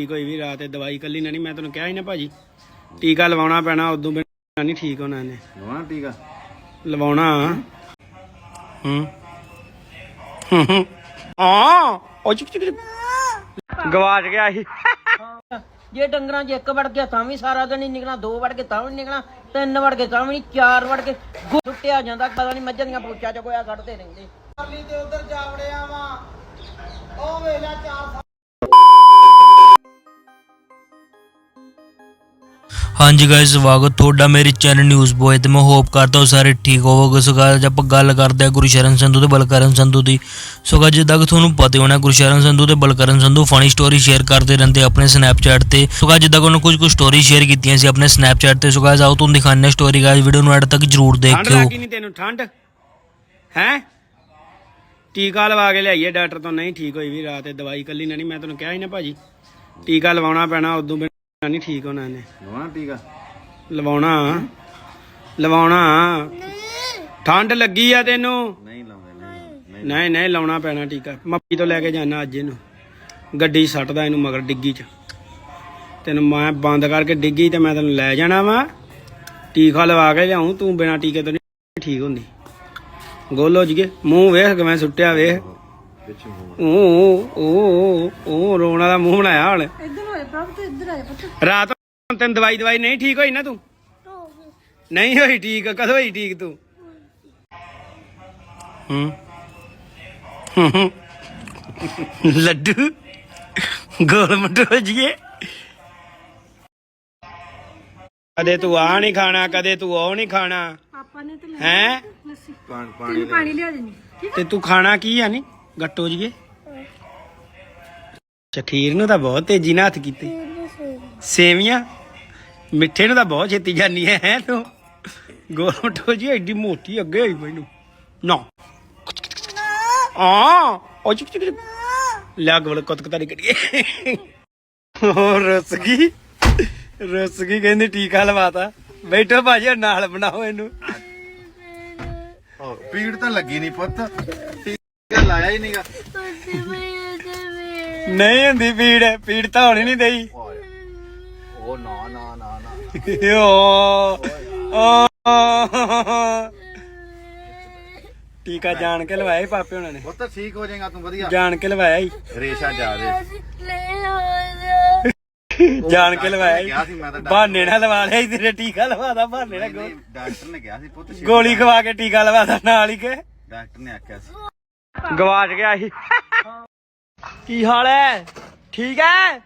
ਠੀਕ ਹੋਈ ਵੀ ਰਾਤ ਤੇ ਦਵਾਈ ਕੱਲੀ ਨਾ ਨਹੀਂ ਮੈਂ ਤੈਨੂੰ ਕਿਹਾ ਸੀ ਨਾ ਭਾਜੀ ਟੀਕਾ ਲਵਾਉਣਾ ਪੈਣਾ ਉਦੋਂ ਬਿਨਾਂ ਨਹੀਂ ਠੀਕ ਹੋਣਾ ਇਹਨੇ। ਲਵਾਂ ਟੀਕਾ? ਲਵਾਉਣਾ। ਹੂੰ। ਹੂੰ। ਹੂੰ। ਆ ਉਹ ਚਿਕ ਚਿਕ ਗਵਾਚ ਗਿਆ ਸੀ। ਜੇ ਡੰਗਰਾਂ 'ਚ ਇੱਕ ਵੜ ਗਿਆ ਤਾਂ ਵੀ ਸਾਰਾ ਦਿਨ ਹੀ ਨਿਕਲਣਾ ਦੋ ਵੜ ਕੇ ਤਾਂ ਵੀ ਨਿਕਲਣਾ ਤਿੰਨ ਵੜ ਕੇ ਤਾਂ ਵੀ ਨੀ, ਚਾਰ ਵੜ ਕੇ ਗੁ- ਸੁੱਟਿਆ ਜਾਂਦਾ ਪਤਾ ਨਹੀਂ ਮੱਝਾਂ ਦੀਆਂ ਪੋਚਾ ਚ ਕੋਇਆ ਕੱਢਦੇ ਰਹਿੰਦੇ। ਤੇ ਉਧਰ ਜਾਵੜਿਆ ਵਾ। ਉਹ ਵੇਲਾ ਚਾਰ ਹਾਂਜੀ ਗਾਇਸ ਸਵਾਗਤ ਤੁਹਾਡਾ ਮੇਰੇ ਚੈਨਲ ਨਿਊਜ਼ ਬੋਏ ਤੇ ਮੈਂ ਹੋਪ ਕਰਦਾ ਹਾਂ ਸਾਰੇ ਠੀਕ ਹੋਵੋਗੇ। ਸੋ guys, ਆਪਾਂ ਗੱਲ ਕਰਦੇ ਹਾਂ ਗੁਰਸ਼ਰਨ ਸੰਧੂ ਤੇ ਬਲਕਰਨ ਸੰਧੂ ਦੀ। ਸੋ guys, ਜਿੱਦਾਂ ਕਿ ਤੁਹਾਨੂੰ ਪਤਾ ਹੋਣਾ ਗੁਰਸ਼ਰਨ ਸੰਧੂ ਤੇ Balkaran Sandhu funny story share ਕਰਦੇ ਰਹਿੰਦੇ ਆਪਣੇ ਸਨੈਪਚੈਟ ਤੇ। ਸੋ guys, ਜਿੱਦਾਂ ਕਿ ਉਹਨਾਂ ਕੁਝ ਕੁ ਸਟੋਰੀ ਸ਼ੇਅਰ ਕੀਤੀਆਂ ਸੀ ਆਪਣੇ ਸਨੈਪਚੈਟ ਤੇ। ਸੋ guys, ਆਓ ਤੁਹਾਨੂੰ ਦਿਖਾਉਂਦੇ ਹਾਂ ਸਟੋਰੀ ਗਾਇਸ ਵੀਡੀਓ ਨੂੰ ਐਡ ਤੱਕ ਜਰੂਰ ਠੰਡ ਦੇਖਿਓ ਲੱਗੀ ਨਹੀਂ ਤੈਨੂੰ ਠੰਡ? ਹੈ? ਟੀਕਾ ਲਵਾ ਕੇ ਲਿਆਈਏ ਡਾਕਟਰ ਤੋਂ ਨਹੀਂ ਠੀਕ ਹੋਈ ਵੀ ਰਾਤ ਤੇ ਦਵਾਈ ਕੱਲੀ ਨਾ ਨਹੀਂ ਮੈਂ ਤੈਨੂੰ ਕਿਹਾ ਸੀ ਨਾ ਭਾਜੀ। ਟੀਕਾ ਲਵਾਉਣਾ ਪੈਣਾ ਉਦੋਂ ਨਹੀਂ ਠੀਕ ਹੋਣਾ ਇਹਨੇ। ਲਵਾਂ ਟੀਕਾ ਲਵਾਉਣਾ ਲਵਾਉਣਾ ਠੰਡ ਲੱਗੀ ਆ ਤੈਨੂੰ? ਨਹੀਂ ਲਾਉਂਦੇ ਨਹੀਂ ਨਹੀਂ ਲਾਉਣਾ ਪੈਣਾ ਟੀਕਾ ਮੱਪੀ ਤੋਂ ਲੈ ਕੇ ਜਾਣਾ ਅੱਜ ਇਹਨੂੰ। ਗੱਡੀ ਸੱਟਦਾ ਇਹਨੂੰ ਮਗਰ ਡਿੱਗੀ 'ਚ। ਤੈਨੂੰ ਮੈਂ ਬੰਦ ਕਰਕੇ ਡਿੱਗੀ ਤੇ ਮੈਂ ਤੈਨੂੰ ਲੈ ਜਾਣਾ ਵਾ। ਟੀਕਾ ਲਵਾ ਕੇ ਲਿਆਉਂ ਤੂੰ ਬਿਨਾ ਟੀਕੇ ਤੋਂ ਨਹੀਂ ਠੀਕ ਹੁੰਦੀ। ਗੋਲੋ ਜੀਏ ਮੂੰਹ ਵੇਖ ਕਿਵੇਂ ਸੁੱਟਿਆ ਵੇਖ। ਪਿੱਛੇ ਹੋ ਉਹ ਉਹ ਉਹ ਰੋਣਾ ਦਾ ਮੂੰਹ ਬਣਾਇਆ ਹੁਣ। ਇੱਧਰ ਹੋਏ ਪ੍ਰਭ ਤੂੰ ਇੱਧਰ ਆਏ ਪੁੱਤ। ਰਾਤ ਨੂੰ ਤੈਨੂੰ ਦਵਾਈ ਦਵਾਈ ਨਹੀਂ ਠੀਕ ਹੋਈ ਨਾ ਤੂੰ? ਨਹੀਂ ਹੋਈ ਠੀਕ ਕਦੋਂ ਹੋਈ ਠੀਕ ਤੂੰ? ਹੂੰ। ਲੱਡੂ। ਗੋਲ ਮਟੋ ਜੀਏ ਕਦੇ ਤੂੰ ਆ ਨਹੀਂ ਖਾਣਾ ਕਦੇ ਤੂੰ ਉਹ ਨਹੀਂ ਖਾਣਾ। ਆਪਾਂ ਨੇ ਤੇ ਹੈ? ਪਾਣੀ ਪਾਣੀ ਲੈ ਪਾਣੀ ਲਿਆ ਦੇਣੀ। ਤੇ ਤੂੰ ਖਾਣਾ ਕੀ ਆ ਨੀ? ਗੱਟੋ ਜੀਏ? ਚਖੀਰ ਨੂੰ ਤਾਂ ਬਹੁਤ ਤੇਜ਼ੀ ਨਾਲ ਹੱਥ ਕੀਤੇ। ਸੇਵੀਆਂ? ਮਿੱਠੇ ਨੂੰ ਤਾਂ ਬਹੁਤ ਛੇਤੀ ਜਾਨੀ ਹੈ ਹੈਂ ਤੂੰ? ਗੋਲਮਟੋ ਜੀ ਐਡੀ ਮੋਟੀ ਅੱਗੇ ਹੋਈ ਮੈਨੂੰ। ਨਾ। ਆ ਉਹ ਚਿਕ ਚਿਕ ਲੈ ਗੋਲ ਕੁੱਤ ਨਹੀਂ ਕਰੀਏ। ਹੋਰ ਰਸ ਗਈ ਰਸ ਗਈ ਕਹਿੰਦੀ ਟੀਕਾ ਲਵਾਤਾ। ਬੈਠੋ ਭਾਜੀ ਨਾਲ ਬਣਾਓ ਇਹਨੂੰ। ਪੀੜ ਤਾਂ ਲੱਗੀ ਨਹੀਂ ਪੁੱਤ। ਲਾਇਆ ਹੀ ਨਹੀਂਗਾ ਨਹੀਂ ਹੁੰਦੀ ਪੀੜ ਪੀੜ ਤਾਂ ਹੋਣੀ ਨਹੀਂ ਦਈ। ਉਹ ਨਾ ਨਾ ਨਾ ਨਾ। ਓ ਟੀਕਾ ਜਾਣ ਕੇ ਲਵਾਇਆ ਸੀ ਪਾਪੇ ਉਹਨਾਂ ਨੇ। ਪੁੱਤ ਠੀਕ ਹੋ ਜਾਏਗਾ ਤੂੰ ਵਧੀਆ। ਜਾਣ ਕੇ ਲਵਾਇਆ ਹੀ ਰੇਸ਼ਾ ਜਾ ਦੇ। ਜਾਣ ਕੇ ਲਵਾਇਆ ਕਿਹਾ ਸੀ। ਸੀ ਮੈਂ ਤਾਂ ਡਾਕਟਰ ਬਹਾਨੇ ਨਾਲ ਲਵਾ ਲਿਆ ਸੀ ਤੇਰੇ ਟੀਕਾ ਲਵਾਦਾ ਬਹਾਨੇ ਨਾਲ ਡਾਕਟਰ ਨੇ ਕਿਹਾ ਸੀ ਪੁੱਤ ਗੋਲੀ ਖਵਾ ਕੇ ਟੀਕਾ ਲਵਾਦਾ ਨਾਲ ਹੀ ਕੇ। ਡਾਕਟਰ ਨੇ ਆਖਿਆ ਸੀ। ਗਵਾਚ ਗਿਆ ਸੀ। ਕੀ ਹਾਲ ਹੈ? ਠੀਕ ਹੈ?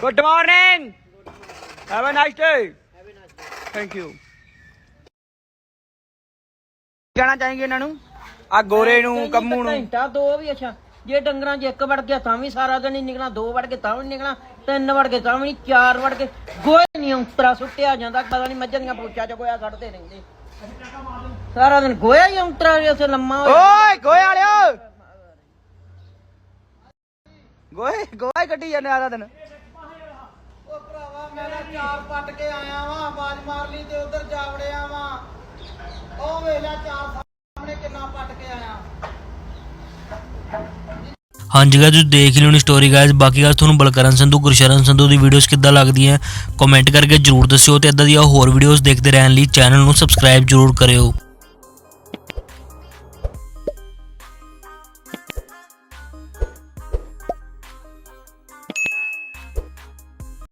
Good morning have a nice day thank you ਕਹਿਣਾ ਚਾਹੀਏ ਇਹਨਾਂ ਨੂੰ? ਆ ਗੋਰੇ ਨੂੰ ਕੰਮੂ ਨੂੰ। ਘੰਟਾ ਦੋ ਵੀ ਅੱਛਾ। ਜੇ ਡੰਗਰਾਂ 'ਚ ਇੱਕ ਵੜ ਗਿਆ ਤਾਂ ਵੀ ਸਾਰਾ ਦਿਨ ਹੀ ਨਿਕਲਣਾ ਦੋ ਵੜ ਕੇ ਤਾਂ ਵੀ ਨਿਕਲਣਾ ਤਿੰਨ ਵੜ ਕੇ ਤਾਂ ਵੀ ਨੀ, ਚਾਰ ਵੜ ਕੇ। ਗੋਏ ਨਹੀਂ ਉਂਤਰਾ ਸੁੱਟਿਆ ਜਾਂਦਾ ਪਤਾ ਨਹੀਂ ਮੱਝਾਂ ਦੀਆਂ ਪੋਚਾ ਚ ਕੋਇਆ ਕੱਢਦੇ ਰਹਿੰਦੇ। ਸਾਰਾ ਦਿਨ ਗੋਇਆ ਹੀ ਉਂਤਰਾ ਜਿਵੇਂ ਲੰਮਾ ਹੋਇਆ। ਓਏ ਗੋਏ ਵਾਲਿਓ! ਗੋਏ ਗੋਏ ਕੱਢੀ ਜਾਂਦੇ ਆਦਾ ਦਿਨ। ਉਹ ਭਰਾਵਾ ਮੈਂ ਤਾਂ ਚਾਰ ਪੱਟ ਕੇ ਆਇਆ ਵਾਂ ਆਵਾਜ਼ ਮਾਰ ਲਈ ਤੇ ਉਧਰ ਜਾਵੜਿਆ ਵਾਂ। ਉਹ ਵੇਲਾ ਚਾਰ ਸਾਹਮਣੇ ਕਿੰਨਾ ਪੱਟ ਕੇ ਆਇਆ। ਹਾਂਜੀ ਗਾਇਸ ਤੁਸੀਂ ਦੇਖ ਲਿਓ ਨੀ ਸਟੋਰੀ ਗਾਇਸ ਬਾਕੀ ਗੱਲ ਤੁਹਾਨੂੰ ਬਲਕਰਨ ਸੰਧੂ ਗੁਰਸ਼ਰਨ ਸੰਧੂ ਦੀ ਵੀਡੀਓਜ਼ ਕਿੱਦਾਂ ਲੱਗਦੀਆਂ ਕਮੈਂਟ ਕਰਕੇ ਜਰੂਰ ਦੱਸਿਓ ਤੇ ਇਦਾਂ ਦੀਆਂ ਹੋਰ ਵੀਡੀਓਜ਼ ਦੇਖਦੇ ਰਹਿਣ ਲਈ ਚੈਨਲ ਨੂੰ ਸਬਸਕ੍ਰਾਈਬ ਜਰੂਰ ਕਰਿਓ।